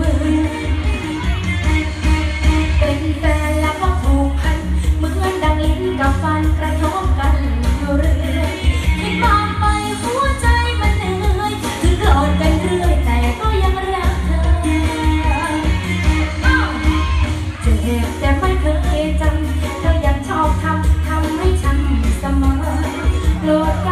มอเป็นแฟนแล้วก็ผูกพัน เหมือนดังลิ้นกับฟันกระทบกันอยู่เรื่อยคิดมากไปหัวใจมันเหนื่อย ถึงโกรธกันเรื่อยแต่ก็ยังรักเธอเจ็บแต่ไม่เคยจำเธอยังชอบทำทำให้ฉันเสมอโกรธกัน